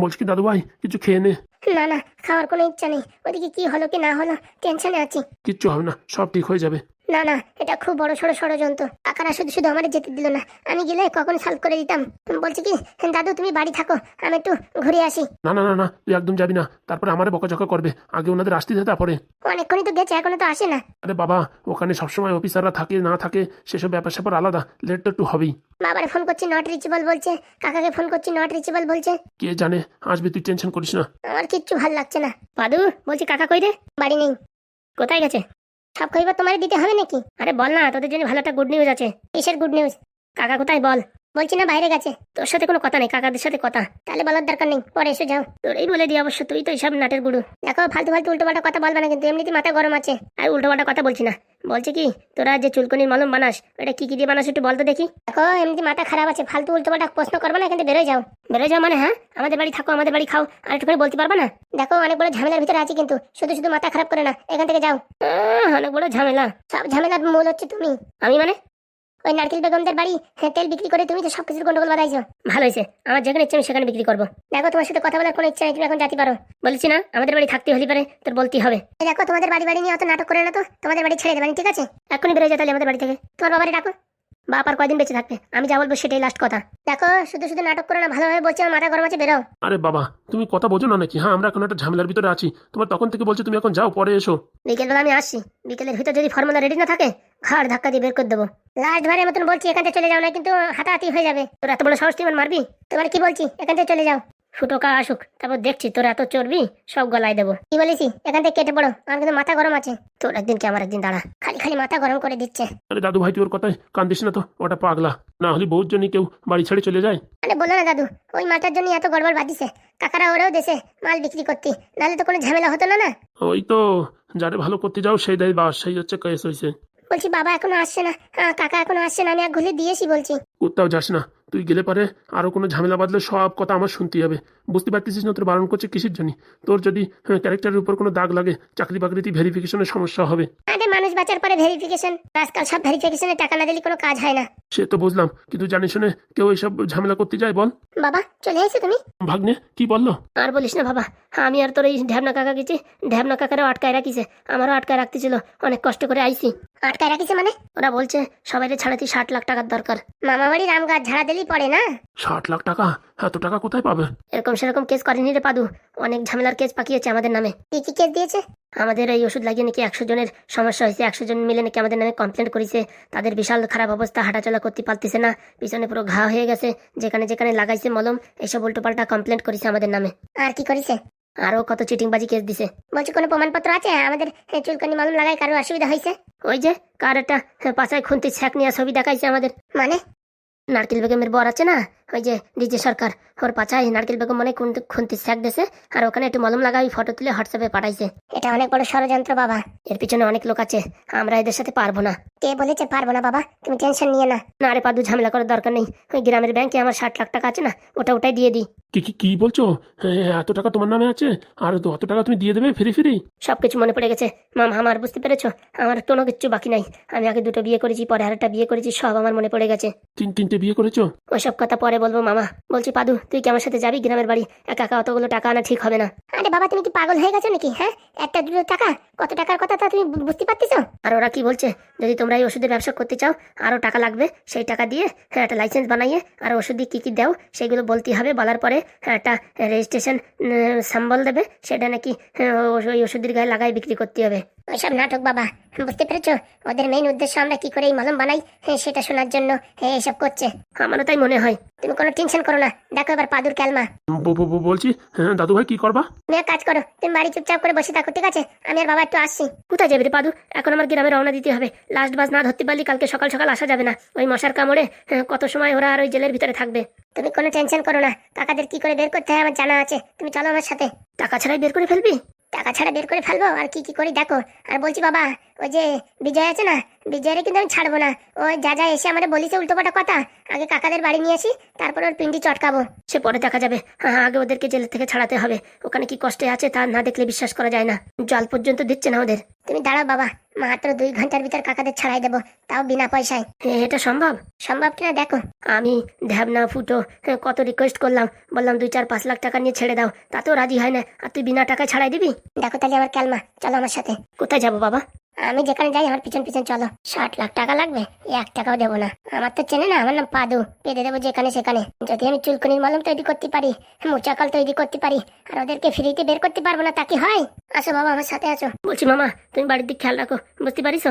বলছি কি দাদু ভাই কিছু খেয়ে নে। না না খাওয়ার কোনো ইচ্ছা নেই। ওদিকে কি হলো কি না হলো টেনশনে আছি। কিচ্ছু হবে না সব ঠিক হয়ে যাবে। না না এটা খুব বড় সড়ো ষড়যন্ত্র। কাকারা শুধু শুধু আমার যেতে দিল না। আমি গেলে কখন সলভ করে দিতাম। বলছি কি দাদু তুমি বাড়ি থাকো আমি একটু ঘুরে আসি। না না না না তুই একদম যাবি না। তারপরে আমারে বকাঝকা করবে। আগে ওনাদের আসতে দে তারপরে। অনেকক্ষণই তো গেছে এখনও তো আসে না। আরে বাবা ওখানে সবসময় অফিসাররা থাকে না থাকে সেসব ব্যাপার স্যাপার আলাদা। লেট তো একটু হবেই। বাবারে ফোন করছি নট রিচেবল বলছে। কাকাকে ফোন করছি নট রিচেবল বলছে। কে জানে আসবে তুই টেনশন করিস না। আমার কিচ্ছু ভালো লাগছে না। পাদু বলছি কাকা কই রে? বাড়ি নেই। কোথায় গেছে? সব খবর তোমার দিতে হবে নাকি? আরে বল না, তোদের জন্য ভালো একটা গুড নিউজ আছে। কিসের গুড নিউজ কাকা, কোথায় বল? বলছি না বাইরে গেছে। তোর সাথে কোনো কথা নেই, কাকাদের সাথে কথা। তাহলে বলার দরকার নেই, পরে এসে যাও। তোরই বলে দিই অবশ্য, তুই তো এইসব নাটের গুরু। দেখো, ফালতু ফালতু উল্টো পাল্টা কথা বলবে না কিন্তু এমনিতে মাথা গরম আছে। আর উল্টো পাল্টা কথা বলছি না। বলছে কি, তোরা যে চুলকনির মলম বানাস এটা কি কি দিয়ে বানাস একটু বলতো দেখি। দেখো এমনি মাথা খারাপ আছে, ফালতু উল্টো পাল্টা প্রশ্ন করবে না কিন্তু বেরোয় যাও। বেরোয় যাও মানে হ্যাঁ? আমাদের বাড়ি থাকো, আমাদের বাড়ি খাও, আর একটু করে বলতে পারবে না? দেখো, অনেক বড় ঝামেলার ভিতরে আছি কিন্তু, শুধু শুধু মাথা খারাপ করে না, এখান থেকে যাও। অনেক বড় ঝামেলা। সব ঝামেলার মূল হচ্ছে তুমি। আমি মানে? ওই নারকেল বেগমদের বাড়ি হ্যাঁ, তেল বিক্রি করে তুমি তো সব কিছুর গন্ডগোল বাড়াইছো ভালো হয়েছে। আমার যেখানে ইচ্ছে আমি সেখানে বিক্রি করব। দেখো তোমার সাথে কথা বলার কোনো ইচ্ছা নেই তুমি এখন যাতে পারো। বলছি না আমাদের বাড়ি থাকতে হলে পারে তোর বলতেই হবে। দেখো তোমাদের বাড়ি বাড়ি নিয়ে অত নাটক করে না তো? তোমাদের বাড়ি ছেড়ে দেবেন ঠিক আছে? এখনই বেরোয় তাহলে আমাদের বাড়ি থেকে। তোমার বাবারে ডাকো। বাপ আর কয়দিন বেঁচে থাকবে? আমি যা বলব সেটাই লাস্ট কথা। দেখো শুধু শুধু নাটক করে না ভালোভাবে বলছি আমার মাথা গরম আছে বেরো। আরে বাবা তুমি কথা বোঝো না নাকি? হ্যাঁ আমরা এখন একটা ঝামেলার ভিতরে আছি। তোমার তখন থেকে বলছো তুমি এখন যাও পরে এসো। বিকেলবেলা আমি আসছি। বিকেলের ভিতর যদি ফর্মুলা রেডি না থাকে ঘাড় ধাক্কা দিয়ে বের করে দেবো। লাস্ট ভারের মতন বলছি এখান থেকে চলে যাও না কিন্তু হাতাহাতি হয়ে যাবে। তোর এত বড় সাহস তুই আমার মারবি? তোমার কি বলছি? এখান থেকে চলে যাও। ফুটোকা আসুক তারপর দেখছি তোর এত চর্বি সব গলায় দেবো। কি বলেছি? এখান থেকে কেটে পড়ো আমার কিন্তু মাথা গরম আছে। তোর একদিন কি আমার একদিন দাঁড়া। খালি খালি মাথা গরম করে দিচ্ছে। আরে দাদু ভাই তুই ওর কথায় কান দিস না তো ওটা পাগলা। না হলে বহুত জনই কেউ বাড়ি ছেড়ে চলে যায়। আরে বলো না দাদু ওই মালটার জন্য এত গড়বড় বাঁধিছে কাকারা ওরাও দেশে মাল বিক্রি করতে নাহলে তো কোনো ঝামেলা হতো না না? ওই তো যারে ভালো করতে যাও সেই দেয় বাস সেই হচ্ছে কেস হয়েছে বলছি বাবা এখনও আসছে না। আহ, কাকা এখনও আসছে না আমি এক ঘুরে দিয়েছি বলছি। কোথাও যাস না। তুই গেলে পারে আরও কোনো ঝামেলা বাঁধলে সব কথা আমার শুনতেই হবে। বুঝতে পারতেছিস না তোর বারণ করছে কিসের জন্য? তোর যদি ক্যারেক্টারের উপর কোনো দাগ লাগে চাকরি বাকরিতে ভেরিফিকেশনের সমস্যা হবে। মানুষ বাঁচার পরে ভেরিফিকেশন আজকাল সব ভেরিফিকেশনে টাকা না দিলে কোনো কাজ হয় না। সে তো বুঝলাম কিন্তু জানি শুনে কেউ এইসব ঝামেলা করতে যায় বল। বাবা চলে এসে তুমি। ভাগ্নে কি বলল? আর বলিস না বাবা আমি আর তোর এই ঢ্যাবনা কাকা গেছি। ঢ্যাবনা কাকারও আটকায় রাখিছে আমারও আটকায় রাখতেছিল অনেক কষ্ট করে আইছি। আটকায় রাখিছে মানে? ওরা বলছে সবাইকে ছাড়াতে ষাট লাখ টাকার দরকার। মামা বাড়ি রাম গাছ ঝাড়া দিলেই পড়ে না? ষাট লাখ টাকা? এত টাকা কোথায় পাবে? এরকম সেরকম কেস করেনি রে পাদু। অনেক ঝামেলার কেস পাকিয়েছে আমাদের নামে। কি কি কেস দিয়েছে? আমাদের এই ওষুধ লাগিয়ে নাকি একশো জনের সমস্যা হয়েছে একশো জন মিলে নাকি আমাদের নামে কমপ্লেন করেছে। তাদের বিশাল খারাপ অবস্থা হাঁটাচলা করতে পারতেছে না পিছনে পুরো ঘা হয়ে গেছে যেখানে যেখানে লাগাইছে মলম এইসব উল্টোপাল্টা কমপ্লেন করেছে আমাদের নামে। আর কি করেছে? আরও কত চিটিংবাজি কেস দিছে। বলছি কোনো প্রমাণপত্র আছে? আমাদের চুলকানি মলম লাগায় কারও অসুবিধা হয়েছে? ওই যে কার একটা হ্যাঁ, পাশায় খুন্তি ছ্যাক নিয়ে ছবি দেখাইছে আমাদের। মানে? নারকেল বেগমের বর আছে না? ওই যে ডিজে সরকার ওর পাচায় নারকেল বেগম মনে খুন্তি খুন্তি ছ্যাক দেছে আর ওখানে একটু মলম লাগাই ফটো তুলে হোয়াটসঅ্যাপে পাঠাইছে। এটা অনেক বড় ষড়যন্ত্র বাবা। এর পিছনে অনেক লোক আছে আমরা এদের সাথে পারব না। কে বলেছে পারব না বাবা? তুমি টেনশন নিয়ে না। না আরে পাদু ঝামেলা করার দরকার নেই। ওই গ্রামের ব্যাংকে আমার ষাট লাখ টাকা আছে না ওটা ওটাই দিয়ে দিই। কি কি কি বলছো? এত টাকা তোমার নামে আছে? আর তো অত টাকা তুমি দিয়ে দেবে ফিরি ফিরি? সবকিছু মনে পড়ে গেছে। মামা আমার বুঝতে পেরেছ? আমার কোনো কিচ্ছু বাকি নাই। আমি আগে দুটো বিয়ে করেছি পরে আরেকটা বিয়ে করেছি সব আমার মনে পড়ে গেছে। তিন তিনটে বিয়ে করেছ? ওইসব কথা পরে বলব মামা। বলছি পাদু তুই কি আমার সাথে যাবি গ্রামের বাড়ি? একা একা অতগুলো টাকা আনা ঠিক হবে না। আরে বাবা তুমি কি পাগল হয়ে গেছো নাকি হ্যাঁ? একটা দুটো টাকা? কত টাকার কথা তা তুমি বুঝতে পারতেছো? আর ওরা কি বলছে? যদি তোমরা এই ওষুধের ব্যবসা করতে চাও আরও টাকা লাগবে। সেই টাকা দিয়ে হ্যাঁ একটা লাইসেন্স বানাইয়ে আর ওষুধ দিয়ে কি কি দাও সেগুলো বলতে হবে। বলার পরে হ্যাঁ, একটা রেজিস্ট্রেশন সাম্বল দেবে। সেটা নাকি হ্যাঁ, ওই ওষুধের গায়ে লাগাই বিক্রি করতে হবে। ওইসব নাটক বাবা বুঝতে পেরেছ? ওদের মেইন উদ্দেশ্য আমরা কি করে এই মলম বানাই হ্যাঁ, সেটা শোনার জন্য হ্যাঁ, এসব করছে। আমারও তাই মনে হয়। তুমি কোনো টেনশন করো না। দেখো এবার পাদুর ক্যালমা। বলছি হ্যাঁ দাদু ভাই কি করবা? তুমি এক কাজ করো তুমি বাড়ি চুপচাপ করে বসে থাকো ঠিক আছে? আমি আর বাবা একটু আসছি। কোথায় যাবে রে পাদু? এখন আমার গ্রামে রওনা দিতে হবে। লাস্ট বাস না ধরতে পারলে কালকে সকাল সকাল আসা যাবে না। ওই মশার কামড়ে কত সময় ওরা আর ওই জেলের ভিতরে থাকবে। তুমি কোনো টেনশন করো না। কাকাদের কি করে বের করতে হয় আমার জানা আছে। তুমি চলো আমার সাথে। টাকা ছাড়াই বের করে ফেলবি? টাকা ছাড়া বের করে ফেলব? আর কি কি করি? দেখো। আর বলছি বাবা, ওই যে বিজয় আছে না বিজয়ের কিন্তু আমি ছাড়বো না। ওই যা যা এসে আমার বলিছে উল্টোপাটা কথা। আগে কাকাদের বাড়ি নিয়ে আসি তারপর ওর পিন্ডি চটকাবো। সে পরে দেখা যাবে। হ্যাঁ আগে ওদেরকে জেল থেকে ছাড়াতে হবে। ওখানে কি কষ্টে আছে তা না দেখলে বিশ্বাস করা যায় না। জল পর্যন্ত দিচ্ছে না ওদের। তুমি দাঁড়াও বাবা মাত্র দুই ঘণ্টার ভিতর কাকাদের ছাড়াই দেবো তাও বিনা পয়সায়। এটা সম্ভব? সম্ভব কিনা দেখো। আমি ঢ্যাবনা ফুটো হ্যাঁ, কত রিকোয়েস্ট করলাম। বললাম দুই চার পাঁচ লাখ টাকা নিয়ে ছেড়ে দাও। তাতেও রাজি হয় না। আর তুই বিনা টাকায় ছাড়াই দিবি? দেখো তাহলে আমার ক্যালমা চলো আমার সাথে। কোথায় যাব বাবা? আমি যেখানে যাই, আমার পিছন পিছন চলো। ষাট লাখ টাকা লাগবে? এক টাকাও দেবো না। আমার তো চেনে না, আমার নাম পাদু। পেতে দেবো যেখানে সেখানে। যদি আমি চুলকুনির মলম তৈরি করতে পারি মোচাকল তৈরি করতে পারি, আর ওদেরকে ফ্রিতে বের করতে পারব না, তা কি হয়? আসো বাবা, আমার সাথে আছো বলছি, মামা, তুমি বাড়ির দিক খেয়াল রাখো। বুঝতে পারিস?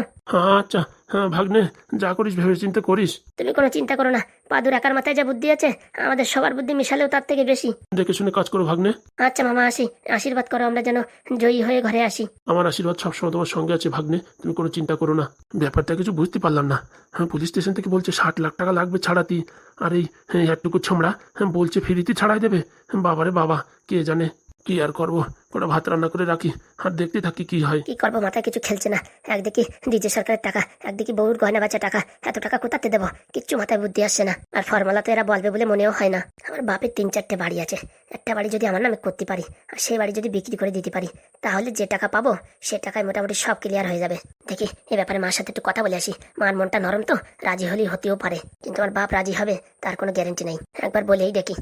আচ্ছা। হ্যাঁ ভাগ্নে যা করিস ভেবে চিন্তা করিস। তুমি কোনো চিন্তা করো না। পাদুর একার মাথায় যা বুদ্ধি আছে আমাদের সবার বুদ্ধি মিশালেও তার থেকে বেশি। দেখে শুনে কাজ করো ভাগ্নে। আচ্ছা মামা আসি। আশীর্বাদ করো আমরা যেন জয়ী হয়ে ঘরে আসি। আমার আশীর্বাদ সবসময় তোমার সঙ্গে আছে ভাগ্নে। তুমি কোনো চিন্তা করো না। ব্যাপারটা কিছু বুঝতে পারলাম না। হ্যাঁ পুলিশ স্টেশন থেকে বলছে ষাট লাখ টাকা লাগবে ছাড়াতি আর এই হ্যাঁ একটুকু ছোমড়া হ্যাঁ বলছে ফ্রিতে ছাড়াই দেবে। বাবারে বাবা কে জানে? কি আর করব? কটা ভাত রান্না করে রাখি। আর দেখতে থাকি কি হয়। কি করব, মাথায় কিছু খেলছে না। একদিকে ডিজে সরকারের টাকা, একদিকে বউর গয়না বাচ্চা টাকা। এত টাকা কোথাতে দেবো? কিচ্ছু মাথায় বুদ্ধি আসছে না। আর ফর্মালা তো এরা বলবে বলে মনেও হয় না। আমার বাপের তিন চারটে বাড়ি আছে। একটা বাড়ি যদি আমার নামে করতে পারি, আর সেই বাড়ি যদি বিক্রি করে দিতে পারি, তাহলে যে টাকা পাবো, সে টাকায় মোটামুটি সব ক্লিয়ার হয়ে যাবে। দেখি এই ব্যাপারে মার সাথে একটু কথা বলে আসি। মার মনটা নরম তো? রাজি হলেই হতেও পারে। কিন্তু আমার বাপ রাজি হবে, তার কোনো গ্যারেন্টি নেই। একবার বলেই দেখি।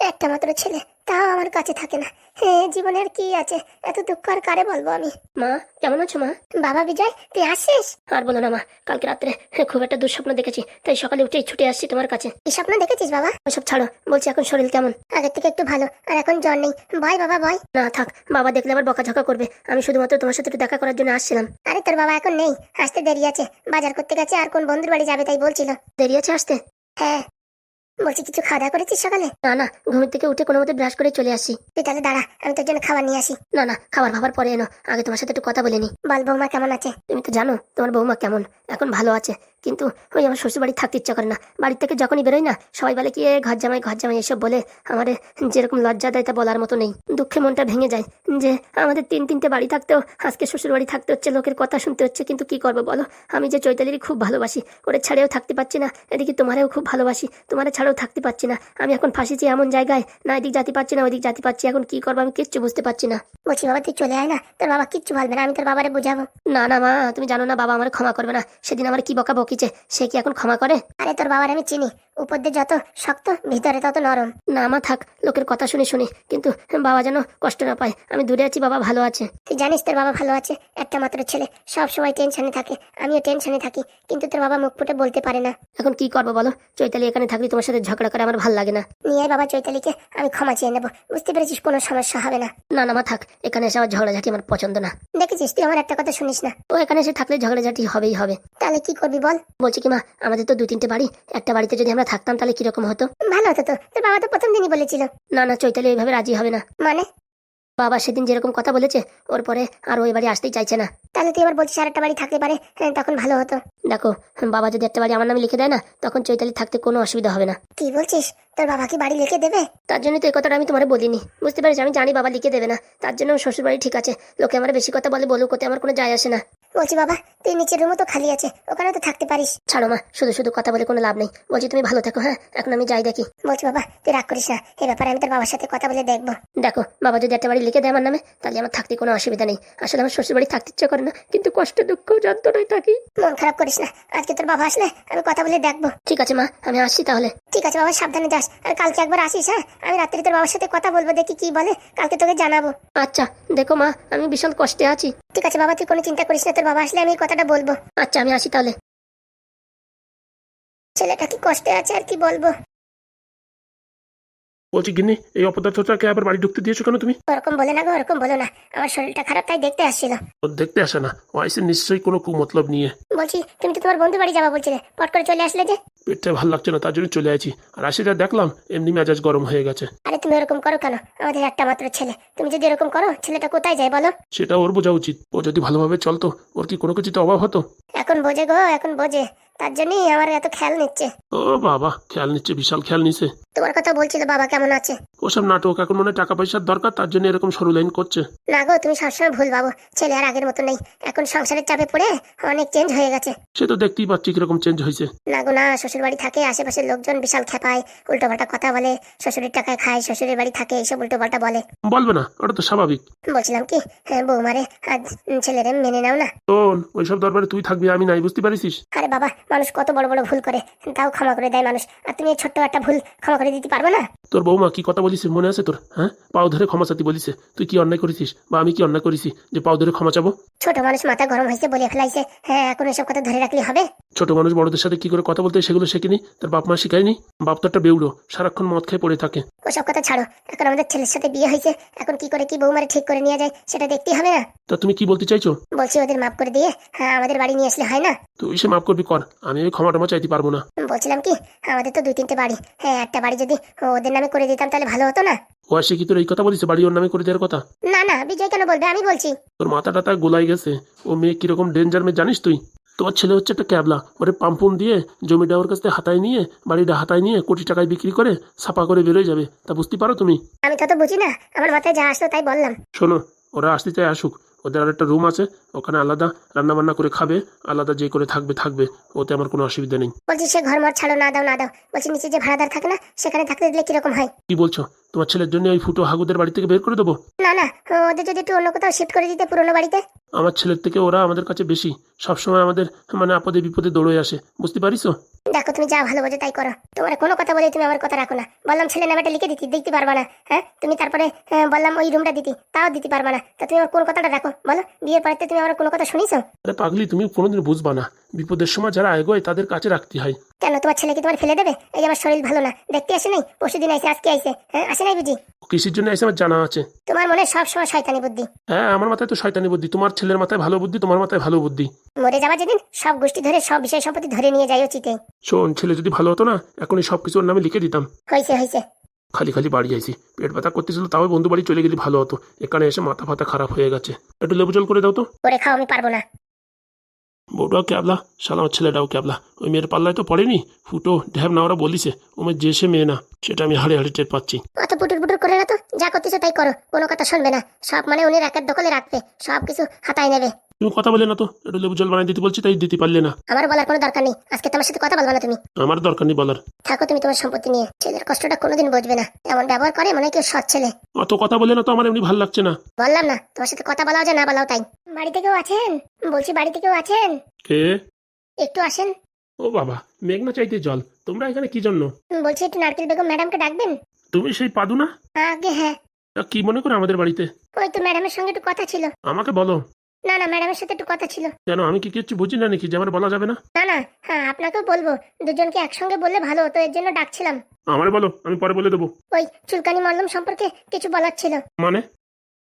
একটা মাত্র ছেলে তাও আমার কাছে থাকে না। হে জীবনের কি আছে? এত দুঃখ আর কারে বলব আমি? মা কেমন আছো মা? বাবা বিজয় তুই আসছিস আর বলো না মা কালকে রাত্রে খুব একটা দুঃস্বপ্ন দেখেছি তাই সকালে উঠেই ছুটে আসছি তোমার কাছে। কি স্বপ্ন দেখেছিস বাবা? ওসব ছাড়ো বলছি এখন শরীর কেমন? আগের থেকে একটু ভালো আর এখন জ্বর নেই। ভয় বাবা ভয় না থাক বাবা দেখলে আবার বকাঝকা করবে। আমি শুধুমাত্র তোমার সাথে একটু দেখা করার জন্য আসছিলাম। আরে তোর বাবা এখন নেই আসতে দেরি আছে। বাজার করতে গেছে আর কোন বন্ধুর বাড়ি যাবে তাই বলছিল। দেরি আছে আসতে? হ্যাঁ। বলছি কিছু খাওয়া দাওয়া করেছিস সকালে? না না ঘুমের থেকে উঠে কোনো মতে ব্রাশ করে চলে আসি তুই তাহলে দাঁড়া আমি তোর জন্য খাবার নিয়ে আসি। না না খাবার ভাবার পরে এনো আগে তোমার সাথে একটু কথা বলে নি। বল বৌমা কেমন আছে? তুমি তো জানো তোমার বৌমা কেমন এখন ভালো আছে। কিন্তু ওই আমার শ্বশুর বাড়ি থাকতে ইচ্ছা করে না। বাড়ি থেকে যখনই বেরোই না সবাই বলে কি এ ঘর জামাই ঘর জামাই এসব বলে আমার যেরকম লজ্জা দেয় তা বলার মতো নেই। দুঃখে মনটা ভেঙে যায় যে আমাদের তিন তিনটে বাড়ি থাকতেও আজকে শ্বশুর বাড়ি থাকতে হচ্ছে লোকের কথা শুনতে হচ্ছে কিন্তু কি করব বলো? আমি যে চৈতালিরই খুব ভালোবাসি ওরে ছাড়েও থাকতে পারছি না। এদিকে তোমারেও খুব ভালোবাসি তোমারে ছাড়াও থাকতে পারছি না। আমি এখন ফাঁসিছি এমন জায়গায় না এদিক জাতি পাচ্ছি না ওইদিক জাতি পাচ্ছি এখন কি করব আমি কিচ্ছু বুঝতে পারছি না। বলছি বাবা তুই চলে আয় না তোর বাবা কিচ্ছু বলবে না আমি তোর বাবারে বুঝাবো। না না মা তুমি জানো না বাবা আমার ক্ষমা করবে না। সেদিন আমার কি বকা বকিছে সে কি এখন ক্ষমা করে? আরে তোর বাবার আমি চিনি। উপর দিয়ে যত শক্ত, ভিতরে তত নরম। না, মা, থাক, লোকের কথা শুনে শুনে। কিন্তু বাবা যেন কষ্ট না পায়। আমি দূরে আছি, বাবা ভালো আছে। তুই জানিস তোর বাবা ভালো আছে? একটা মাত্র ছেলে। সব সময় টেনশনে থাকে। আমিও টেনশনে থাকি। কিন্তু তোর বাবা মুখ ফুটে বলতে পারে না। এখন কি করব বলো? চৈতালি এখানে থাকলে তোমার সাথে ঝগড়া করে আমার ভালো লাগে না। নিয়ে বাবা চৈতালিকে। আমি ক্ষমা চেয়ে নেব। বুঝতে পেরেছিস কোনো সমস্যা হবে না। না না, মা, থাক। এখানে এসে আমার ঝগড়াঝাটি আমার পছন্দ না। দেখেছিস? তুই আমার একটা কথা শুনিস না। ও, এখানে এসে থাকলে ঝগড়াঝাটি হবেই হবে। তাহলে কি করবি বল? বলছি কি, মা, আমাদের তো দু তিনটে বাড়ি। একটা বাড়িতে যদি আমরা থাকতাম তাহলে কীরকম হতো? ভালো হতো তো। তোর বাবা তো প্রথম দিনই বলেছিল। না না চৈতালি এইভাবে রাজি হবে না। মানে? বাবা সেদিন যেরকম কথা বলেছে ওর পরে আর ওই বাড়ি আসতেই চাইছে না। তাহলে তুই এবার বলছিস আর একটা বাড়ি থাকতে পারে হ্যাঁ, তখন ভালো হতো। দেখো বাবা যদি একটা বাড়ি আমার নামে লিখে দেয় না তখন চৈতালি থাকতে কোনো অসুবিধা হবে না। কি বলছিস? তোর বাবা কি বাড়ি লিখে দেবে? তার জন্য তো এই কথাটা আমি তোমার বলিনি। বুঝতে পারছি? আমি জানি বাবা লিখে দেবে না। তার জন্য শ্বশুর বাড়ি ঠিক আছে। লোকে আমার বেশি কথা বলে বলুক ওতে আমার কোনো যায় আসে না। বলছি বাবা তুই নিচের রুমও তো খালি আছে ওখানে তো থাকতে পারিস। ছাড়ো মা শুধু শুধু কথা বলে কোনো লাভ নেই। বলছি তুমি ভালো থাকো হ্যাঁ? এখন আমি যাই দেখি। বলছি বাবা তুই রাগ করিস না এই ব্যাপারে আমি তোর বাবার সাথে কথা বলে দেখব। দেখো বাবা যদি একটা বাড়ি লিখে দেয় আমার নামে তাহলে আমার থাকতে কোনো অসুবিধা নেই। আসলে আমার শ্বশুর বাড়ি থাকতে ইচ্ছা করে না কিন্তু কষ্ট দুঃখ যন্ত্রণায় থাকি। মন খারাপ করিস না আজকে তোর বাবা আসলে আমি কথা বলে দেখব। ঠিক আছে মা আমি আসছি তাহলে। ঠিক আছে বাবা সাবধানে যাস আর কালকে একবার আসিস হ্যাঁ? আমি রাত্রে তোর বাবার সাথে কথা বলব দেখি কি বলে কালকে তোকে জানাব। আচ্ছা দেখো মা আমি বিশাল কষ্টে আছি। ঠিক আছে বাবা তুই কোনো চিন্তা করিস না তোর বাবা আসলে আমি এই কথাটা বলব। আচ্ছা আমি আসি তাহলে। ছেলেটা কি কষ্টে আছে আর কি বলব? বলছি গিন্নি এই অপদার্থটাকে আবার বাড়ি ঢুকতে দিয়েছ কেন তুমি? ওরকম বলে না গো ওরকম বলো না। আমার শরীরটা খারাপ তাই দেখতে আসছিল। ও দেখতে আসে না। ও আইসে নিশ্চয়ই কোনো কুমতলব নিয়ে। বলছি তুমি তো তোমার বন্ধু বাড়ি যাবা বলছিলে। পট করে চলে আসলে যে। পেটটা ভালো লাগছে না তার জন্য চলে আছি আর আসে দেখলাম এমনি মেজাজ গরম হয়ে গেছে। আরে তুমি এরকম করো কেন? আমাদের একটা মাত্র ছেলে। তুমি যদি এরকম করো ছেলেটা কোথায় যায় বলো? সেটা ওর বোঝা উচিত। ও যদি ভালোভাবে চলতো ওর কি কোনো কিছুতে অভাব হতো? এখন বোঝে গো এখন বোঝে। তার জন্যই আমার এত খেয়াল নিচ্ছে। ও বাবা খেয়াল নিচ্ছে বিশাল খেয়াল নিছে। তোমার কথা বলছিল বাবা কেমন আছে? ওসব নাটক এখন মনে টাকা পয়সার দরকার তার জন্য এরকম সরু লাইন করছে। না গো তুমি সবসময় ভুল ভাবো। ছেলে আর আগের মতো নেই। এখন সংসারের চাপে পড়ে অনেক চেঞ্জ হয়ে গেছে। সে তো দেখতেই পাচ্ছি কীরকম চেঞ্জ হয়েছে। না গো না শ্বশুর বাড়ি থাকে আশেপাশের লোকজন বিশাল খেপায় উল্টো পাল্টা কথা বলে শ্বশুরের টাকায় খায় শ্বশুরের বাড়ি থাকে এইসব উল্টো পাল্টা বলে। বলবে না ওটা তো স্বাভাবিক। বলছিলাম কি হ্যাঁ, বৌমারে আজ ছেলেরে মেনে নাও না। শোন ওইসব দরবারে তুই থাকবি আমি নাই বুঝতে পারিস আরে বাবা মানুষ কত বড় বড় ভুল করে তাও ক্ষমা করে দেয় মানুষ। আর তুমি এই ছোট্ট একটা ভুল ক্ষমা করে দিতে পারবে না? তোর বৌমা কি কথা বলিস মনে আছে তোর? হ্যাঁ? পাও ধরে ক্ষমা চাতি বলিছে। তুই কি অন্যায় করেছিস? বা আমি কি অন্যায় করেছি? যে পাও ধরে ক্ষমা চাবো? ছোট মানুষ মাথা গরম হয়েছে বলে ফেলাইছে। হ্যাঁ এখন এসব কথা ধরে রাখলে হবে? ছোট মানুষ বড়দের সাথে কি করে কথা বলতে সেগুলো শেখেনি? তার বাপ মা শিখায়নি? বাপ তো একটা বেউড়ো। সারাক্ষণ মদ খেয়ে পড়ে থাকে। ওসব কথা ছাড়ো। এখন আমাদের ছেলের সাথে বিয়ে হয়েছে। এখন কি করে কি বৌমারে ঠিক করে নিয়ে যায় সেটা দেখতে হবে না? তা তুমি কি বলতে চাইছো? বলছি ওদের মাফ করে দিয়ে। হ্যাঁ আমাদের বাড়ি নিয়ে আসলে হয় না? তুই সে মাফ করবি কর। আমি ওই ক্ষমা টমা চাইতে পারব না। বলছিলাম কি আমাদের তো দুই তিনটে বাড়ি। হ্যাঁ একটা বাড়ি যদি ওদের নামে করে দিতাম তাহলে ভালো হতো না। ও আসে কি তোর এই কথা বলিস বাড়ি ওর নামে করে দেওয়ার কথা? না না বিজয় কেন বলবে? আমি বলছি। তোর গোলাই গেছে। ও মেয়ে কীরকম ডেঞ্জার মেয়ে জানিস তুই? তোমার ছেলে হচ্ছে একটা ক্যাবলা। ওরে পাম্পুম দিয়ে জমিটা ওর কাছ থেকে হাতায় নিয়ে বাড়িটা হাতায় নিয়ে কোটি টাকায় বিক্রি করে ছাপা করে বেরোয় যাবে। তা বুঝতে পারো তুমি? আমি তত বুঝি না। আমার মাথায় যা আসলো তাই বললাম। শোনো ওরা আসতে চাই আসুক। ওদের আর একটা রুম আছে ওখানে আলাদা রান্না বান্না করে খাবে আলাদা যে করে থাকবে থাকবে ওতে আমার কোনো অসুবিধা নেই। বলছি সে ঘর মর ছাড়ো না দাও না দাও। বলছি নিচে যে ভাড়াদার থাকে না সেখানে থাকতে দিলে কীরকম হয়? কি বলছো? তোমার ছেলের জন্য ওই ফুটো হাগুদের বাড়ি থেকে বের করে দেবো? না না ওদের যদি একটু অন্য কোথাও শিফট করে দিতে পুরোনো বাড়িতে? আমার ছেলের থেকে ওরা আমাদের কাছে বেশি। সবসময় আমাদের মানে আপদে বিপদে দৌড়ে আসে। বুঝতে পারিস দেখো তুমি যা ভালো বোঝো তাই করো। তোমার কোনো কথা বলে তুমি আমার কথা রাখো না। বললাম ছেলে নামটা লিখে দিতে দেখতে পারবা না হ্যাঁ? তুমি তারপরে আহ, বললাম ওই রুমটা দিতে তাও দিতে পারবা না। তা তুমি আমার কোন কথাটা রাখো? বলো বিয়ের পরে তুমি আমার কোনো কথা শুনিছো? আরে পাগলি তুমি কোনোদিন বুঝবা না। বিপদের সময় যারা এগোয় তাদের কাছে রাখতে হয়। কেন? তোমার ছেলে কি তোমার ফেলে দেবে? এই আমার শরীর ভালো না। দেখতে আসে নাই? পরশু দিন আইসে আজকে আইসে। হ্যাঁ আসে নাই বুঝি? কিসের জন্য এসে আমার জানা আছে। তোমার মনে সব সময় শয়তানি বুদ্ধি। হ্যাঁ আমার মাথায় তো শয়তানি বুদ্ধি। তোমার ছেলের মাথায় ভালো বুদ্ধি তোমার মাথায় ভালো বুদ্ধি। মরে যাবার যেদিন সব গোষ্ঠী ধরে সব বিষয় সম্পত্তি ধরে নিয়ে যাই উচিতে। শোন ছেলে যদি ভালো হতো না এখনই সব কিছু ওর নামে লিখে দিতাম। হয়েছে হয়েছে খালি খালি বাড়ি যাইছি পেট ব্যথা করতেছিল তাও বন্ধু বাড়ি চলে গেলে ভালো হতো। এখানে এসে মাথা ফাতা খারাপ হয়ে গেছে। একটু লেবু জল করে দাও তো। করে খাও আমি পারব না। বউটাও ক্যাবলা, শালা আমার ছেলেটাও ক্যাবলা। ওই মেয়ের পাল্লায় তো পড়েনি? ফুটো, ঢ্যাব না ওরা বলিছে ও মেয়ে যে সে মেয়ে না, সেটা আমি হাড়ে হাড়ে টের পাচ্ছি। অত পুটুর পুটুর করে না তো, যা করতেছো তাই করো, কোনো কথা শুনবে না। সব মানে উনি রাখার দখলে রাখবে সব কিছু হাতায় নেবে। তুমি কথা বলে না তো একটু লেবু জল বানিয়ে দিতে বলছি তাই দিতে পারলে না। আমার বলার কোনো দরকার নেই আজকে তোমার সাথে কথা বলব না তুমি। আমার দরকার নেই বলার। থাকো তুমি তোমার সম্পত্তি নিয়ে ছেলের কষ্টটা কোনোদিন বুঝবে না। এমন ব্যবহার করে মনে কেউ সৎ ছেলে। অত কথা বলে না তো আমার এমনি ভালো লাগছে না। বললাম না তোমার সাথে কথা বলাও যায় না বলাও তাই। বাড়িতে কেউ আছেন? বলছি বাড়িতে কেউ আছেন? কে? একটু আসেন। ও বাবা মেঘনা চাইতে জল তোমরা এখানে কি জন্য? বলছি একটু নারকেল বেগম ম্যাডামকে ডাকবেন? তুমি সেই পাদু না? আগে হ্যাঁ। কি মনে করো আমাদের বাড়িতে? ওই তো ম্যাডামের সঙ্গে একটু কথা ছিল। আমাকে বলো। না না ম্যাডামের সাথে একটু কথা ছিল। কেন আমি কি কিছু বুঝি না নাকি? যে আমার বলা যাবে না? না না হ্যাঁ আপনাকেও বলব। দুজনকে একসঙ্গে বললে ভালো হতো এর জন্য ডাকছিলাম। আমার বলো আমি পরে বলে দেবো। ওই চুলকানি মলম সম্পর্কে কিছু বলার ছিল। মানে?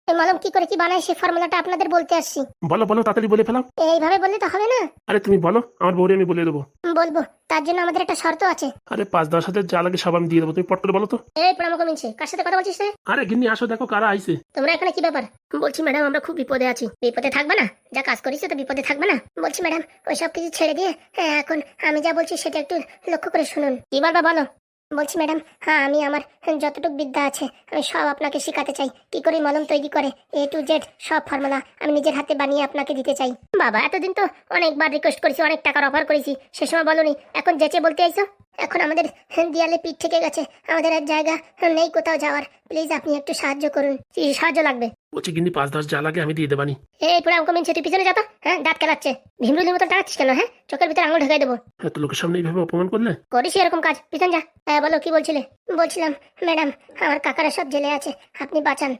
এই মলম কি করে কি বানায় সেই ফর্মুলাটা আপনাদের বলতে আসছি। বলো বলো তাড়াতাড়ি বলে ফেলাও। এইভাবে বললে তো হবে না? আরে তুমি বলো আমার বউরে আমি বলে দেবো। বলব তার জন্য আমাদের একটা শর্ত আছে। আরে পাঁচ দশ হাজার যা লাগে সব আমি দিয়ে দেবো তুমি পট করে বলো তো। এই প্রণাম কমিছে কার সাথে কথা বলছিস রে আরে গিন্নি আসো দেখো কারা আইছে। তোমরা এখানে কি ব্যাপার? বলছি ম্যাডাম আমরা খুব বিপদে আছি। বিপদে থাকবে না? যা কাজ করিস তো বিপদে থাকবে না। বলছি ম্যাডাম ওই সব কিছু ছেড়ে দিয়ে হ্যাঁ, এখন আমি যা বলছি সেটা একটু লক্ষ্য করে শুনুন। কি বলবা বলো? বলছি ম্যাডাম হ্যাঁ আমি আমার যতটুকু বিদ্যা আছে, আমি সব আপনাকে শেখাতে চাই। কি করে মলম তৈরি করে? এ টু জেড সব ফর্মুলা আমি নিজের হাতে বানিয়ে আপনাকে দিতে চাই। বাবা, এতদিন তো অনেকবার রিকোয়েস্ট করেছি, অনেক টাকার অফার করেছি। সে সময় বলনি, এখন যেচে বলতে আইছো এখন আমাদের দেয়ালে পিঠ থেকে গেছে। আমাদের আর জায়গা নেই কোথাও যাওয়ার। প্লিজ আপনি একটু সাহায্য করুন। কি সাহায্য লাগবে? বলছি গিন্নি পাঁচ দশ যা লাগে আমি দিয়ে দেবানি। এই পুরো অঙ্ক মিনছে তুই পিছনে যাতো হ্যাঁ দাঁত কেলাচ্ছে। ভীমরুলির মতো টাকাচ্ছিস কেন হ্যাঁ? চোখের ভিতরে আঙুল ঢেকাই দেবো। এত লোকের সামনে এইভাবে অপমান করলে? করিস এরকম কাজ। পিছন যা। হ্যাঁ বলো কি বলছিলে? বলছিলাম ম্যাডাম আমার কাকারা সব জেলে আছে। আপনি বাঁচান।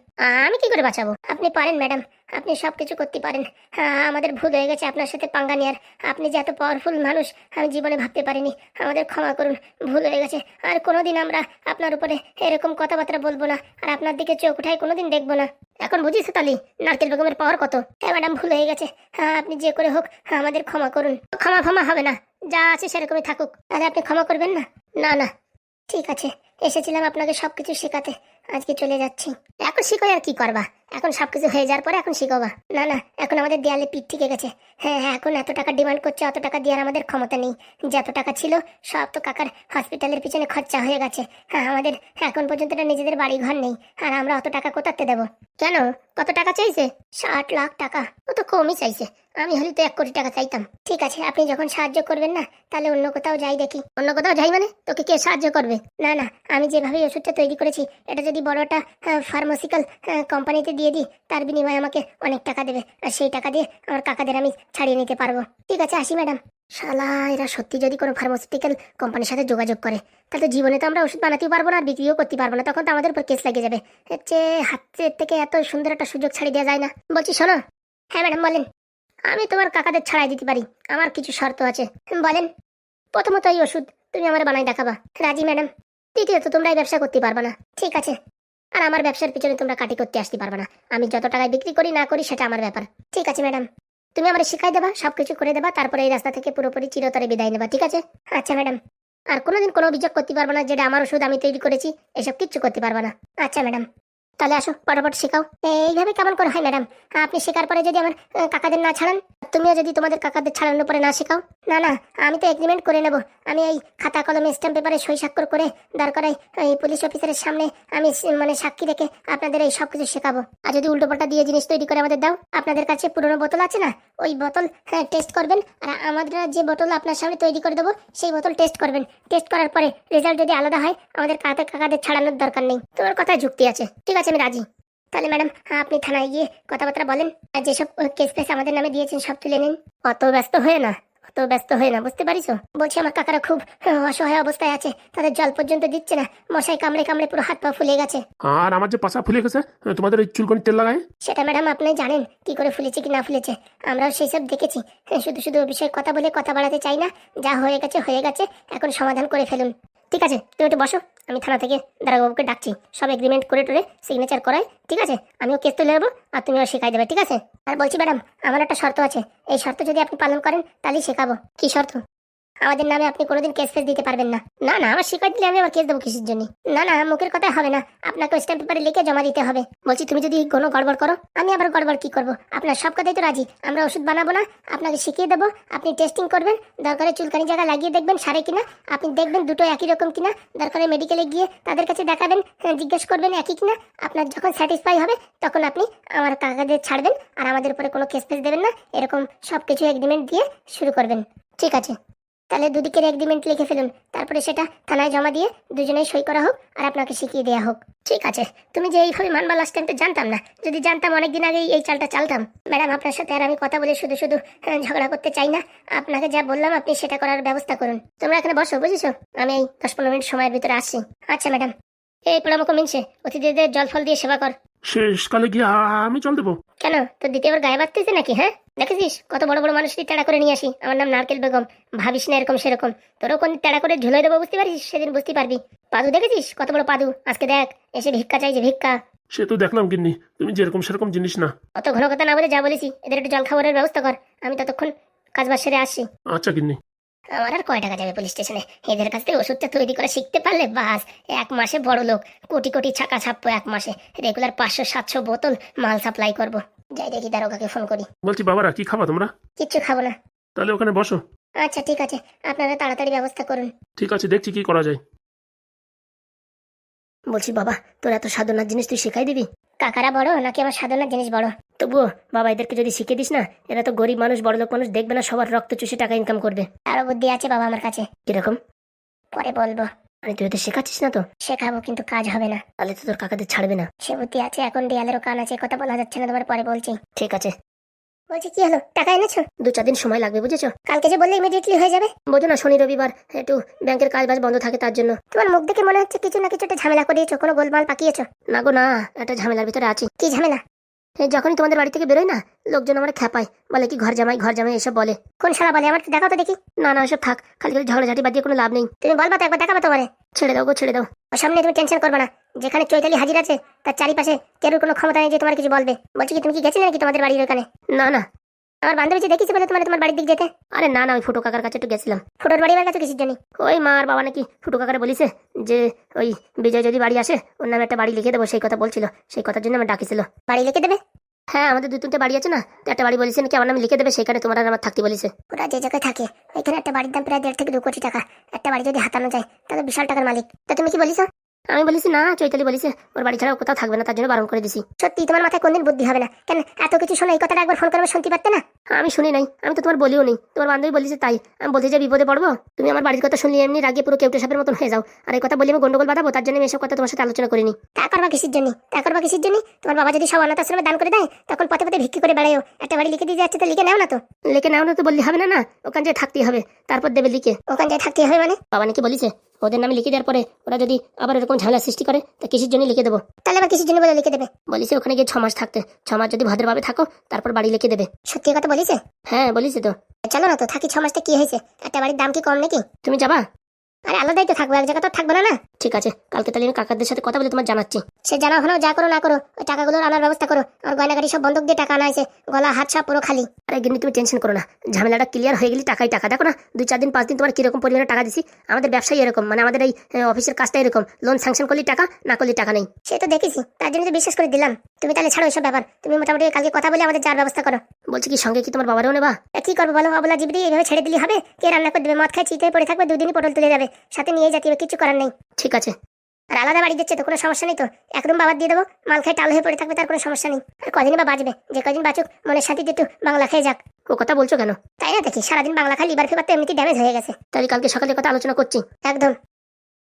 আমি কি করে বাঁচাবো? আপনি পারেন ম্যাডাম। আপনি সব কিছু করতে পারেন। হ্যাঁ আমাদের ভুল হয়ে গেছে আপনার সাথে পাঙ্গা নেওয়ার আপনি যে এত পাওয়ারফুল মানুষ আমি জীবনে ভাবতে পারিনি। আমাদের ক্ষমা করুন ভুল হয়ে গেছে। আর কোনোদিন আমরা আপনার উপরে এরকম কথাবার্তা বলব না আর আপনার দিকে চোখ উঠাই কোনোদিন দেখব না। এখন বুঝিস তালি নারকেল বেগমের পাওয়ার কত? হ্যাঁ ম্যাডাম ভুল হয়ে গেছে। হ্যাঁ আপনি যে করে হোক হ্যাঁ, আমাদের ক্ষমা করুন। ক্ষমা ক্ষমা হবে না যা আছে সেরকমই থাকুক। তাহলে আপনি ক্ষমা করবেন না? না না। ঠিক আছে এসেছিলাম আপনাকে সবকিছু শেখাতে। আজকে চলে যাচ্ছি। এখন শিখো আর কি করবা? এখন সবকিছু হয়ে যাওয়ার পরে এখন শিখাবা। না না, এখন আমাদের দেয়ালে পিঠ ঠিক গেছে। হ্যাঁ হ্যাঁ এখন এত টাকা ডিমান্ড করছে, অত টাকা দেওয়ার আমাদের ক্ষমতা নেই। যত টাকা ছিল, সব তো কাকার হসপিটালের পিছনে খরচা হয়ে গেছে। হ্যাঁ আমাদের এখন পর্যন্ত নিজেদের বাড়ি ঘর নেই। আর আমরা অত টাকা কোথাতে দেবো? কেন? কত টাকা চাইছে? ষাট লাখ টাকা। ও তো কমই চাইছে। আমি হলে তো এক কোটি টাকা চাইতাম। ঠিক আছে, আপনি যখন সাহায্য করবেন না, তাহলে অন্য কোথাও যাই দেখি। অন্য কোথাও যাই মানে? তোকে কে সাহায্য করবে? না না, আমি যেভাবে ওষুধটা তৈরি করেছি, এটা যদি বড়টা ফার্মাসিক্যাল কোম্পানিতে দিয়ে দিই, তার বিনিময়ে আমাকে অনেক টাকা দেবে। আর সেই টাকা দিয়ে আমার কাকাদের আমি ছাড়িয়ে নিতে পারব। ঠিক আছে, আসি ম্যাডাম। শালা, এরা সত্যি যদি কোনো ফার্মাসিউটিক্যাল কোম্পানির সাথে যোগাযোগ করে, তাহলে জীবনে তো আমরা ওষুধ বানাতেও পারব না, আর বিক্রিও করতে পারব না। তখন তো আমাদের উপর কেস লেগে যাবে। হচ্ছে হাতের থেকে এত সুন্দর একটা সুযোগ ছাড়িয়ে দেওয়া যায় না। বলছি, শোনো। হ্যাঁ ম্যাডাম, বলেন। আমি তোমার কাকাদের ছাড়াই দিতে পারি। আমার কিছু শর্ত আছে। বলেন। প্রথমত এই ওষুধ তুমি আমার বানাই দেখাবা। রাজি, ম্যাডাম। দ্বিতীয়ত, তোমরা এই ব্যবসা করতে পারবে না। ঠিক আছে। আর আমার ব্যবসার পিছনে তোমরা কাটি করতে আসতে পারবে না। আমি যত টাকায় বিক্রি করি, না করি, সেটা আমার ব্যাপার। ঠিক আছে, ম্যাডাম। তুমি আমার শিখাই দেবা, সবকিছু করে দেবা, তারপরে এই রাস্তা থেকে পুরোপুরি চিরতরে বিদায় নেবা, ঠিক আছে? আচ্ছা ম্যাডাম। আর কোনোদিন কোনো অভিযোগ করতে পারব না, যেটা আমার ওষুধ আমি তৈরি করেছি, এসব কিচ্ছু করতে পারবে না। আচ্ছা ম্যাডাম। তাহলে আসো পটাপট শেখাও। এইভাবে কেমন করে হয়, ম্যাডাম? আপনি শেখার পরে যদি আমার কাকাদের না ছাড়ান, তুমিও যদি তোমাদের কাকাদের ছাড়ানোর পরে না শেখাও। না না, আমি তো এগ্রিমেন্ট করে নেব। আমি এই খাতা, কলমে স্ট্যাম্প পেপারে সই স্বাক্ষর করে দরকার এই পুলিশ অফিসারের সামনে আমি মানে সাক্ষী রেখে আপনাদের এই সব কিছু শেখাবো। আর যদি উল্টোপাল্টা দিয়ে জিনিস তৈরি করে আমাদের দাও, আপনাদের কাছে পুরনো বোতল আছে না? ওই বোতল হ্যাঁ টেস্ট করবেন। আর আমাদের যে বোতল আপনার সামনে তৈরি করে দেবো, সেই বোতল টেস্ট করবেন। টেস্ট করার পরে রেজাল্ট যদি আলাদা হয়, আমাদের কাকা কাকাদের ছাড়ানোর দরকার নেই। তোমার কথায় যুক্তি আছে। ঠিক আছে আমি রাজি। তাহলে ম্যাডাম আপনি থানায় গিয়ে কথাবার্তা বলেন আর যেসব কেস ফেস আমাদের নামে দিয়েছেন সব তুলে নিন। অত ব্যস্ত হয়ে না অত ব্যস্ত হয়ে না বুঝতে পারিস? বলছি আমার কাকারা খুব অসহায় অবস্থায় আছে তাদের জল পর্যন্ত দিচ্ছে না মশাই কামড়ে কামড়ে পুরো হাত পা ফুলে গেছে। আর আমার যে পাশা ফুলে গেছে তোমাদের ওই চুলকনি তেল লাগায়? সেটা ম্যাডাম আপনি জানেন কি করে ফুলেছে কি না ফুলেছে। আমরাও সেই সব দেখেছি হ্যাঁ, শুধু শুধু ওই বিষয়ে কথা বলে কথা বাড়াতে চাই না যা হয়ে গেছে হয়ে গেছে এখন সমাধান করে ফেলুন। ঠিক আছে তুমি একটু বসো। আমি থানা থেকে দারাবাবুকে ডাকছি। সব এগ্রিমেন্ট করে টোরে সিগনেচার করায় ঠিক আছে? আমিও কেস তুলে নেব আর তুমিও শেখাই দেবে, ঠিক আছে? আর বলছি ম্যাডাম, আমার একটা শর্ত আছে। এই শর্ত যদি আপনি পালন করেন, তাহলেই শেখাবো। কি শর্ত? আমাদের নামে আপনি কোনোদিন কেস ফেস দিতে পারবেন না। না না আমার শিকার দিলে আমি আবার কেস দেবো কিসের জন্য? না না মুখের কথা হবে না। আপনাকে স্ট্যাম্প পেপারে লিখে জমা দিতে হবে। বলছি তুমি যদি কোনো গড়বড় করো আমি আবার গড়বড় কি করব? আপনার সব কথাই তো রাজি। আমরা ওষুধ বানাবো না আপনাকে শিখিয়ে দেবো আপনি টেস্টিং করবেন দরকারে চুলকানি জায়গা লাগিয়ে দেখবেন সারে কিনা আপনি দেখবেন দুটো একই রকম কিনা দরকারে মেডিকেলে গিয়ে তাদের কাছে দেখাবেন হ্যাঁ, জিজ্ঞেস করবেন একই কিনা আপনার যখন স্যাটিসফাই হবে তখন আপনি আমার কাকাদের ছাড়বেন আর আমাদের উপরে কোনো কেস ফেস দেবেন না এরকম সব কিছু এগ্রিমেন্ট দিয়ে শুরু করবেন। ঠিক আছে। তাহলে দুদিকের এগ্রিমেন্ট লিখে ফেলুন। তারপরে সেটা থানায় জমা দিয়ে দুজনেই সই করা হোক আর আপনাকে শিখিয়ে দেওয়া হোক। ঠিক আছে তুমি যে এইভাবে মানবা লাস্ট তো জানতাম না যদি জানতাম অনেকদিন আগেই এই চালটা চালতাম। ম্যাডাম আপনার সাথে আর আমি কথা বলে শুধু শুধু হ্যাঁ, ঝগড়া করতে চাই না। আপনাকে যা বললাম আপনি সেটা করার ব্যবস্থা করুন। তোমরা এখানে বসো বুঝেছ? আমি এই দশ পনেরো মিনিট সময়ের ভিতরে আসছি। আচ্ছা ম্যাডাম। এই পোড়ামুখো মিনছে অতিথিদের জল ফল দিয়ে সেবা কর। শেষকালে গিয়ে আমি জল দেবো। কেন? তোর দ্বিতীয়বার গায়ে বাঁধতেছে নাকি হ্যাঁ? দেখেছিস? কত বড় বড় মানুষটি তেড়া করে নিয়ে আসি। আমার নাম নারকেল বেগম। ভাবিস না এরকম সেরকম। তোরও কোন তেড়া করে ঝুলে দেবো বুঝতে পারিস? সেদিন বুঝতে পারবি। পাদু দেখেছিস? কত বড় পাদু? আজকে দেখ এসে ভিক্ষা চাইছে ভিক্ষা। সে তো দেখলাম গিন্নি তুমি যেরকম সেরকম জিনিস না। অত ঘন কথা না বলে যা বলেছি এদের একটু জল খাবারের ব্যবস্থা কর। আমি ততক্ষণ কাজ বাজ সেরে আসছি। আচ্ছা গিন্নি। আমার আর কয় টাকা যাবে পুলিশ স্টেশনে? এদের কাছ থেকে ওষুধটা তৈরি করে শিখতে পারলে বাস এক মাসে বড় লোক কোটি কোটি ছাকা ছাপবো এক মাসে। রেগুলার পাঁচশো সাতশো বোতল মাল সাপ্লাই করব। যাই দেখি দারোগাকে ফোন করি। বলছি বাবারা কি খাবা তোমরা? কিচ্ছু খাব না। তাহলে ওখানে বসো। আচ্ছা ঠিক আছে। আপনারা তাড়াতাড়ি ব্যবস্থা করুন। ঠিক আছে দেখছি কি করা যায়। বলছি বাবা তোর এত সাধনার জিনিস তুই শেখাই দিবি? কাকারা বড় নাকি আমার সাধনার জিনিস বড়? তবুও বাবা এদেরকে যদি শিখে দিস না এরা তো গরিব মানুষ বড় লোক মানুষ দেখবে না সবার রক্ত চুষে টাকা ইনকাম করবে। আরও বুদ্ধি আছে বাবা আমার কাছে। কীরকম? পরে বলব। আরে তুই ওদের শেখাচ্ছিস না তো? শেখাবো কিন্তু কাজ হবে না। তাহলে তো তোর কাকাদের ছাড়বে না। সে বুদ্ধি আছে এখন দেয়ালেরও কান আছে কথা বলা যাচ্ছে না তোমার পরে বলছি। ঠিক আছে। বলছি, কি হলো? টাকা এনেছো? দু চার দিন সময় লাগবে, বুঝেছ? কালকে যে বললে ইমিডিয়েটলি হয়ে যাবে? বোঝো না, শনি রবিবার একটু ব্যাংকের কাজ বাজ বন্ধ থাকে তার জন্য। তোমার মুখ দেখে মনে হচ্ছে কিছু না কিছু একটা ঝামেলা করিয়েছো কোনো গোলমাল পাকিয়েছো? না গো, না, একটা ঝামেলার ভিতরে আছি। কি ঝামেলা? যখনই তোমাদের বাড়ি থেকে বেরোয় না, লোকজন আমার খেপায় বলে কি ঘর জামাই ঘর জামাই এসব বলে। কোন সারা বলে আমার? দেখাও তো দেখি। না না এসব থাক। খালি খালি ঝগড়াঝাটি বাদ দিয়ে কোনো লাভ নেই। তুমি বলবা তো একবার দেখাবো তোমারে। ছেড়ে দাও গো, ছেড়ে দাও। সামনে তুমি টেনশন করবে না। যেখানে চৈতালি হাজির আছে, তার চারিপাশে কেউ কোনো ক্ষমতা নেই যে তোমার কিছু বলবে। বলছি কি, তুমি কি গেছিলে নাকি তোমাদের বাড়ির ওখানে? না না। আমার বান্ধবী যে দেখিছে বলে তোমার তোমার বাড়ির দিক যেতে? আরে না না, ওই ফুটো কাকার কাছে একটু গেছিলাম। ফুটোর বাড়ি আমার কাছে কিসের জন্য ওই মা আর বাবা নাকি ফুটো কাকারে বলিছে যে, ওই বিজয় যদি বাড়ি আসে, ওর নামে একটা বাড়ি লিখে দেবো, সেই কথা বলছিল। সেই কথার জন্য আমার ডাকিছিল। বাড়ি লিখে দেবে? হ্যাঁ আমাদের দুই তিনটে বাড়ি আছে না, তো একটা বাড়ি বলেছে নাকি আমার নামে লিখে দেবে সেখানে তোমার আমার থাকতে বলেছে। ওরা যে জায়গায় থাকে এখানে একটা বাড়ির দাম প্রায় দেড় থেকে দু কোটি টাকা। একটা বাড়ি যদি হাতানো যায়, তাহলে বিশাল টাকার মালিক। তা তুমি কি বলিস আমি বলিছি না চৈতালি বলিছে ওর বাড়ি ছাড়া কোথাও থাকবে না তার জন্য বারণ করে দিছি। সত্যি তোমার মাথায় কোনদিন বুদ্ধি হবে না? কেন এত কিছু শোনো এই কথাটা একবার ফোন করবে শুনতে পারতে না? আমি শুনি নাই আমি তো তোমার বলিও নেই। তোমার বান্ধবী বলিছে তাই আমি বলছি যে বিপদে পড়ব? তুমি আমার বাড়ির কথা শুনলে এমনি রাগিয়ে পুরো কেউটে সাপের মতন হয়ে যাও। আর এই কথা বলি আমি গন্ডগোল বাঁধাবো তার জন্য আমি এসব কথা তোমার সাথে আলোচনা করিনি। তা করবা কিসের জন্য? তা করবা কিসের জন্য? তোমার বাবা যদি সব অনাথ আশ্রমে দান করে দেয় তখন পথে পথে ভিক্ষি করে বেড়ায়ও। একটা বাড়ি লিখে দিয়ে যাচ্ছে তো লিখে নাও না তো। লিখে নাও না তো বললে হবে না না ওখান যে থাকতেই হবে তারপর দেবে লিখে। ওখান যে থাকতে হবে মানে? বাবা নাকি বলিছে ওদের নামে লিখে দেওয়ার পরে ওরা যদি আবার এরকম ঝামেলা সৃষ্টি করে তা কিসের জন্য লিখে দেবো? তাহলে আবার কিসের জন্য বলে লিখে দেবে? বলিছে ওখানে গিয়ে ছমাস মাস থাকতে। ছমাস মাস যদি ভদ্রভাবে থাকো তারপর বাড়ি লিখে দেবে। সত্যি কথা বলিছে? হ্যাঁ বলিস তো। চলো না তো থাকি ছমাসটা মাসটা কি হয়েছে? একটা বাড়ির দাম কি কম নাকি? তুমি যাবা? আরে আলাদাই তো থাকব, এক জায়গা তো থাকব না না? ঠিক আছে, কালকে তাহলে আমি কাকাদের সাথে কথা বলে তোমার জানাচ্ছি। সে জানা, হলো, যা করো না করো, ওই টাকাগুলোর আনার ব্যবস্থা করো। আর গয়নাগাড়ি সব বন্ধক দিয়ে টাকা আনা গলা, হাত সব পুরো খালি। আরে গিন্নি, তুমি টেনশন করো না, ঝামেলাটা ক্লিয়ার হয়ে গেলে টাকাই টাকা। দেখো না, দুই চার দিন, পাঁচ দিন তোমার কীরকম পরিমাণে টাকা দিছি, আমাদের ব্যবসায়ী এরকম মানে আমাদের এই অফিসের কাজটা এরকম লোন স্যাংশন করলে টাকা, না করলে টাকা নেই। সে তো দেখেছি, তার জন্য তো বিশ্বাস করে দিলাম। তুমি তাহলে ছাড়ো এসব ব্যাপার, তুমি মোটামুটি কালকে কথা বলে আমাদের যার ব্যবস্থা করো। বলছি কি, সঙ্গে কি তোমার বাবারও নেবা? কি করব বলো অবলা জীবদি এইভাবে ছেড়ে দিলে হবে? কে রান্না করে দেবে? মদ খায়, চিতে পড়ে থাকবে, দুদিনই পটল তুলে যাবে। সাথে নিয়ে যেতে হবে কিছু করার নেই। ঠিক আছে। আর আলাদা বাড়ি দিচ্ছে তো কোনো সমস্যা নেই তো? একদম বাবার দিয়ে দেবো মাল খাই টাল হয়ে পড়ে থাকবে তার কোনো সমস্যা নেই। আর কদিন বা বাঁচবে যে কদিন বাঁচুক মনের সাথে একটু বাংলা খেয়ে যাক। ও কথা বলছো কেন? তাই না দেখি সারাদিন বাংলা খাই লিভার ফেবার তো এমনিতে ড্যামেজ হয়ে গেছে। তাহলে কালকে সকালে কথা আলোচনা করছি। একদম।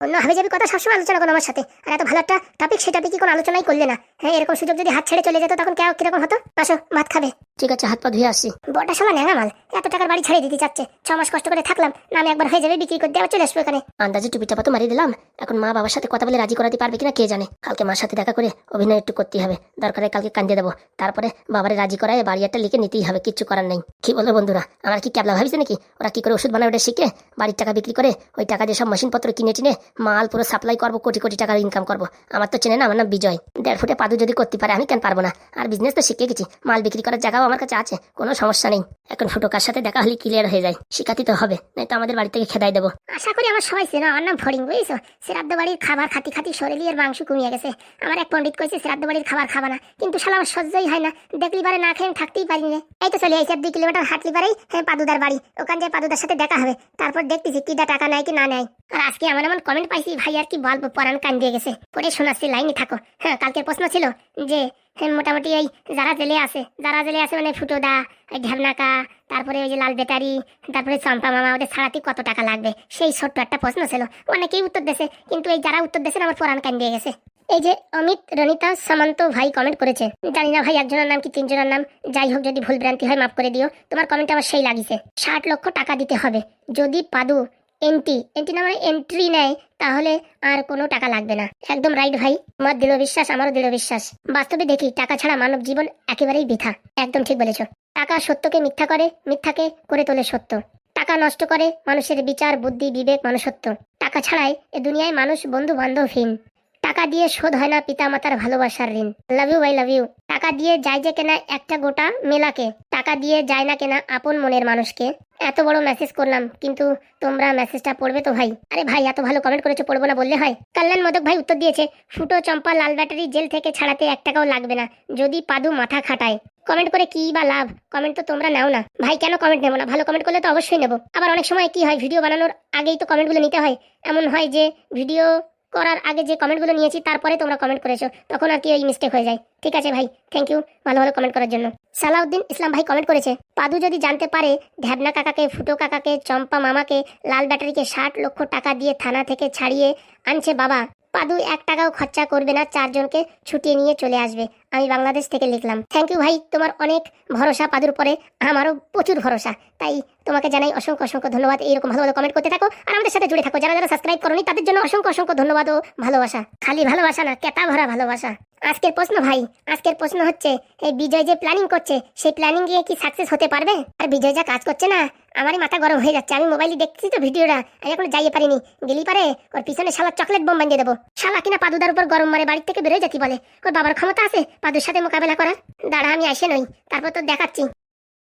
অন্য হাবি যাবি কথা সবসময় আলোচনা করো আমার সাথে আর এত ভালো একটা টপিক সে টপিকই কোনো আলোচনাই করলে না? হ্যাঁ এরকম সুযোগ যদি হাত ছেড়ে চলে যেত তখন কেউ কীরকম হতো? আসো ভাত খাবে। ঠিক আছে হাত পা ধুয়ে আসি। বড়টা সময় ন্যাঙা মাল এত টাকার বাড়ি ছাড়িয়ে দিতে চাচ্ছে। ছ মাস কষ্ট করে থাকলাম না আমি একবার হয়ে যাবে বিক্রি করতে আবার চলে আসব এখানে। আন্দাজে টুপি চাপা তো মারিয়ে দিলাম। এখন মা বাবার সাথে কথা বলে রাজি করাতে পারবে কিনা কে জানে? কালকে মার সাথে দেখা করে অভিনয় একটু করতেই হবে। দরকারে কালকে কান্দিয়ে দেবো। তারপরে বাবারে রাজি করায় বাড়ি একটা লিখে নিতেই হবে কিচ্ছু করার নেই। কি বলব বন্ধুরা? আমার কি ক্যাবলা ভাবিছে নাকি? ওরা কি করে ওষুধ বানাবে ওটা শিখে? বাড়ির টাকা বিক্রি করে ওই টাকা দিয়ে সব মেশিনপত্র কিনে টিনে মাল পুরো সাপ্লাই করব, কোটি কোটি টাকার ইনকাম করব। আমার তো চেনে না, আমার নাম বিজয়। দেড় ফুটে পাদু যদি করতে পারে, আমি কেন পারব না? আর বিজনেস তো শিখে গেছি, মাল বিক্রি করার জায়গাও আমার কাছে আছে, কোনো সমস্যা নেই। এখন ফুটোকার সাথে দেখা হলে ক্লিয়ার হয়ে যায় শিখাতে তো হবে, নয়তো আমাদের বাড়ি থেকে খেদাই দেবো। আশা করি আমার সবাই চেনা, আমার নাম ফড়িং, বুঝেছ? শ্রাদ্ধ বাড়ির খাবার খাতি খাতি শরীরের মাংস কমিয়ে গেছে। আমার এক পণ্ডিত কইছে, শ্রাদ্ধ বাড়ির খাবার খাবা না। কিন্তু শালা, আমার সহ্যই হয় না। দেখলি পারে না খেয়ে থাকতেই পারি না। এই তো চলে আইসি দুই কিলোমিটার হাঁটলি পারেই হ্যাঁ পাদুদার বাড়ি। ওখান যে পাদুদার সাথে দেখা হবে। তারপর দেখতেছি কিটা টাকা নেয় কি না নেয়। আর আজকে এমন এমন কমেন্ট পাইছি ভাই আর কি বলব পরান কান দিয়ে গেছে পরে শোনাচ্ছি লাইনে থাকো। হ্যাঁ কালকের প্রশ্ন ছিল যে হ্যাঁ, মোটামুটি এই যারা জেলে আছে যারা জেলে আছে মানে ফুটোদা ঢ্যাবনাকা তারপরে ওই যে লাল বেটারি তারপরে চম্পা মামা ওদের ছাড়াতে কত টাকা লাগবে? সেই ছোট্ট একটা প্রশ্ন ছিল। অনেকেই উত্তর দেশে কিন্তু এই যারা উত্তর দেছে আমার পরান কান দিয়ে গেছে। এই যে অমিত রনিতা সামন্ত ভাই কমেন্ট করেছে জানি না ভাই একজনের নাম কি তিনজনের নাম? যাই হোক যদি ভুল ভ্রান্তি হয় মাফ করে দিও। তোমার কমেন্ট আমার সেই লাগিছে। ষাট লক্ষ টাকা দিতে হবে। যদি পাদু এন্টি এন্টি না মানে এন্ট্রি নেয়, তাহলে আর কোনো টাকা লাগবে না। একদম রাইট ভাই, আমার দৃঢ় বিশ্বাস, আমারও দৃঢ় বিশ্বাস। বাস্তবে দেখি, টাকা ছাড়া মানব জীবন একেবারেই বৃথা। একদম ঠিক বলেছ। টাকা সত্যকে মিথ্যা করে, মিথ্যাকে করে তোলে সত্য। টাকা নষ্ট করে, মানুষের বিচার, বুদ্ধি, বিবেক মানুষত্ব টাকা ছাড়াই এ দুনিয়ায় মানুষ বন্ধু বান্ধবহীন টাকা দিয়ে শোধ হয় না পিতা মাতার ভালোবাসার ঋণ। Love you bye love you টাকা দিয়ে যায় যে কেনা একটা গোটা মেলাকে, টাকা দিয়ে যায় না কেনা আপন মনের মানুষকে। এত বড় মেসেজ করলাম, কিন্তু তোমরা মেসেজটা পড়বে তো ভাই? আরে ভাই, এত ভালো কমেন্ট করেছ, পড়ব না বললে হয়? কল্যাণ মদক ভাই উত্তর দিয়েছে, ফুটো, চম্পা, লাল ব্যাটারি জেল থেকে ছাড়াতে এক টাকাও লাগবে না, যদি পাদু মাথা খাটায়। কমেন্ট করে কি বা লাভ? কমেন্ট তো তোমরা নাও না। ভাই, কেন কমেন্ট নেব না? ভালো কমেন্ট করলে তো অবশ্যই নেব। আবার অনেক সময় কি হয় ভিডিও বানানোর আগেই তো কমেন্টগুলো নিতে হয়। এমন হয় যে ভিডিও করার আগে যে কমেন্টগুলো নিয়েছি, তারপরে তোমরা কমেন্ট করেছ। তখন আর কি ওই মিস্টেক হয়ে যায়। ঠিক আছে ভাই থ্যাংক ইউ ভালো ভালো কমেন্ট করার জন্য। সালাউদ্দিন ইসলাম ভাই কমেন্ট করেছে, পাদু যদি জানতে পারে, ঢ্যাবনা কাকাকে, ফুটো কাকাকে, চম্পা মামাকে, লাল ব্যাটারিকে ষাট লক্ষ টাকা দিয়ে থানা থেকে ছাড়িয়ে আনছে বাবা পাদু এক টাকাও খরচা করবে না, চারজনকে ছুটিয়ে নিয়ে চলে আসবে। আমি বাংলাদেশ থেকে লিখলাম। থ্যাংক ইউ ভাই, তোমার অনেক ভরসা পাদুর পরে আমারও প্রচুর ভরসা। তাই তোমাকে জানাই অসংখ্য অসংখ্য ধন্যবাদ। এইরকম ভালো ভালো কমেন্ট করতে থাকো আর আমাদের সাথে জুড়ে থাকো। যারা যারা সাবস্ক্রাইব করনি, তাদের জন্য অসংখ্য অসংখ্য ধন্যবাদ ও ভালোবাসা। খালি ভালোবাসা না কেতা ভরা ভালোবাসা। আজকের প্রশ্ন ভাই, আজকের প্রশ্ন হচ্ছে, এই বিজয় যে প্ল্যানিং করছে, সেই প্ল্যানিং গিয়ে কি সাকসেস হতে পারবে? আর বিজয় যা কাজ করছে না আমারই মাথা গরম হয়ে যাচ্ছে। আমি মোবাইলে দেখছি তো ভিডিওটা। আমি এখন যাইয়ে পারিনি। গেলি পারে? ওর পিছনে শালা চকলেট বোম বানিয়ে দেবো। শালা কিনা পাদুদার উপর গরম মারে বাড়ির থেকে বেরোয় যেতে বলে। ওর বাবার ক্ষমতা আছে পাদুর সাথে মোকাবেলা করার? দাঁড়া, আমি আসে নই। তারপর তো দেখাচ্ছি।